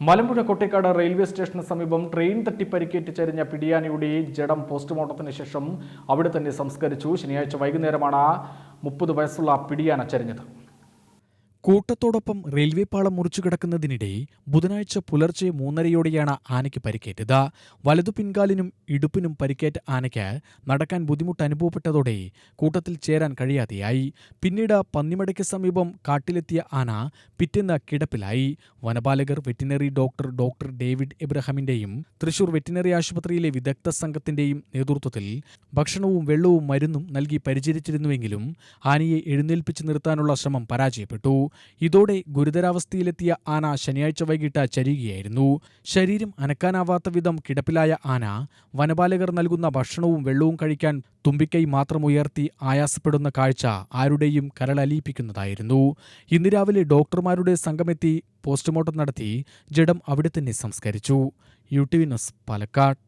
Malampuzha കൊട്ടിക്കാട് railway സ്റ്റേഷന് സമീപം train തട്ടി പരിക്കേറ്റ് ചരിഞ്ഞ പിടിയാനിയുടെ ജഡം പോസ്റ്റ്മോർട്ടത്തിന് ശേഷം അവിടെ തന്നെ സംസ്കരിച്ചു. ശനിയാഴ്ച വൈകുന്നേരമാണ് മുപ്പത് വയസ്സുള്ള പിടിയാന ചരിഞ്ഞത്. കൂട്ടത്തോടൊപ്പം റെയിൽവേ പാളം മുറിച്ചു കിടക്കുന്നതിനിടെ ബുധനാഴ്ച പുലർച്ചെ മൂന്നരയോടെയാണ് ആനയ്ക്ക് പരിക്കേറ്റത്. വലതു പിൻകാലിനും ഇടുപ്പിനും പരിക്കേറ്റ ആനയ്ക്ക് നടക്കാൻ ബുദ്ധിമുട്ട് അനുഭവപ്പെട്ടതോടെ കൂട്ടത്തിൽ ചേരാൻ കഴിയാതെയായി. പിന്നീട് പന്നിമടയ്ക്ക് സമീപം കാട്ടിലെത്തിയ ആന പിറ്റേന്ന് കിടപ്പിലായി. വനപാലകർ വെറ്റിനറി ഡോക്ടർ ഡോക്ടർ ഡേവിഡ് എബ്രഹാമിന്റെയും തൃശൂർ വെറ്റിനറി ആശുപത്രിയിലെ വിദഗ്ധ സംഘത്തിന്റെയും നേതൃത്വത്തിൽ ഭക്ഷണവും വെള്ളവും മരുന്നും നൽകി പരിചരിച്ചിരുന്നുവെങ്കിലും ആനയെ എഴുന്നേൽപ്പിച്ചു നിർത്താനുള്ള ശ്രമം പരാജയപ്പെട്ടു. ഇതോടെ ഗുരുതരാവസ്ഥയിലെത്തിയ ആന ശനിയാഴ്ച വൈകിട്ട് ചരിയുകയായിരുന്നു. ശരീരം അനക്കാനാവാത്ത വിധം കിടപ്പിലായ ആന വനപാലകർ നൽകുന്ന ഭക്ഷണവും വെള്ളവും കഴിക്കാൻ തുമ്പിക്കൈ മാത്രം ഉയർത്തി ആയാസപ്പെടുന്ന കാഴ്ച ആരുടെയും കരളലിയിപ്പിക്കുന്നതായിരുന്നു ഇന്ന് രാവിലെ ഡോക്ടർമാരുടെ സംഘമെത്തി പോസ്റ്റ്മോർട്ടം നടത്തി ജഡം അവിടെ തന്നെ സംസ്കരിച്ചു. U T V news Palakkad.